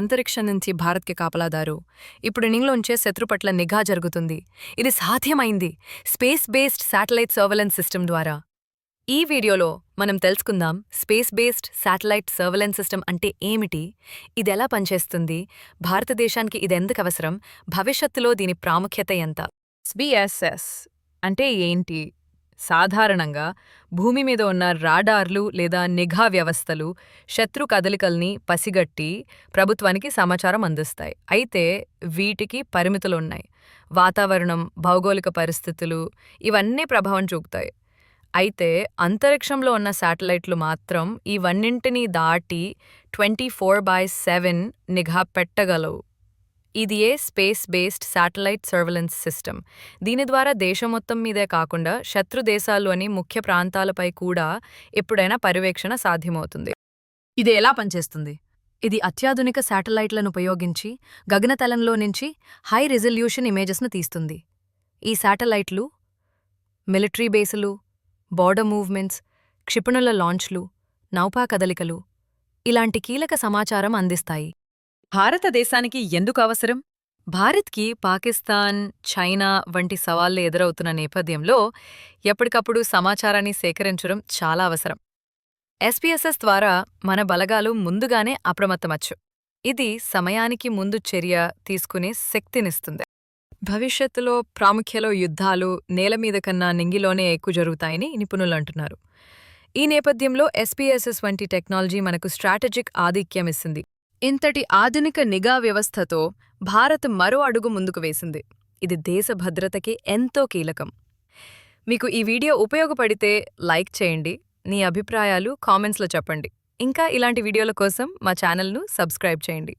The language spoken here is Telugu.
అంతరిక్షం నుంచి భారత్కి కాపలాదారు. ఇప్పుడు నింగ్లోంచే శత్రు పట్ల నిఘా జరుగుతుంది. ఇది సాధ్యమైంది. Space based satellite surveillance system ద్వారా. ఈ వీడియోలో మనం తెలుసుకుందాం space based satellite surveillance system అంటే ఏమిటి? ఇది ఎలా పనిచేస్తుంది? భారతదేశానికి ఇదెందుకు అవసరం? భవిష్యత్తులో దీని ప్రాముఖ్యత ఎంత? స్బిఎస్ఎస్ అంటే ఏంటి? సాధారణంగా భూమి మీద ఉన్న రాడార్లు లేదా నిఘా వ్యవస్థలు శత్రు కదలికల్ని పసిగట్టి ప్రభుత్వానికి సమాచారం అందిస్తాయి. అయితే వీటికి పరిమితులున్నాయి. వాతావరణం భౌగోళిక పరిస్థితులు ఇవన్నీ ప్రభావం చూపుతాయి. అయితే అంతరిక్షంలో ఉన్న శాటిలైట్లు మాత్రం ఇవన్నింటినీ దాటి ట్వంటీ ఫోర్ బై సెవెన్ నిఘా పెట్టగలవు. ఇది a space based satellite surveillance system. దీని ద్వారా దేశం మొత్తం మీదే కాకుండా శత్రు దేశాల్లోని ముఖ్య ప్రాంతాలపై కూడా ఎప్పుడైనా పర్యవేక్షణ సాధ్యమవుతుంది. ఇది ఎలా పనిచేస్తుంది? ఇది అత్యాధునిక శాటిలైట్లను ఉపయోగించి గగనతలంలో నుంచి హై రిజల్యూషన్ ఇమేజెస్ను తీస్తుంది. ఈ శాటిలైట్లు మిలిటరీ బేసులు బోర్డర్ మూవ్మెంట్స్ క్షిపణుల లాంచ్లు నౌపా కదలికలు ఇలాంటి కీలక సమాచారం అందిస్తాయి. భారతదేశానికి ఎందుకు అవసరం? భారత్కి పాకిస్తాన్ చైనా వంటి సవాళ్ళు ఎదురవుతున్న నేపథ్యంలో ఎప్పటికప్పుడు సమాచారాన్ని సేకరించడం చాలా అవసరం. ఎస్పీఎస్ఎస్ ద్వారా మన బలగాలు ముందుగానే అప్రమత్తమచ్చు. ఇది సమయానికి ముందు చర్య తీసుకునే శక్తినిస్తుంది. భవిష్యత్తులో ప్రాముఖ్యలో యుద్ధాలు నేలమీద కన్నా నింగిలోనే ఎక్కువ జరుగుతాయని నిపుణులంటున్నారు ఈ నేపథ్యంలో ఎస్పీఎస్ఎస్ వంటి టెక్నాలజీ మనకు స్ట్రాటజిక్ ఆధిక్యం ఇస్తుంది. ఇంతటి ఆధునిక నిఘా వ్యవస్థతో భారత్ మరో అడుగు ముందుకు వేసింది. ఇది దేశ భద్రతకి ఎంతో కీలకం. మీకు ఈ వీడియో ఉపయోగపడితే లైక్ చేయండి నీ అభిప్రాయాలు కామెంట్స్లో చెప్పండి. ఇంకా ఇలాంటి వీడియోల కోసం మా ఛానల్ను సబ్స్క్రైబ్ చేయండి.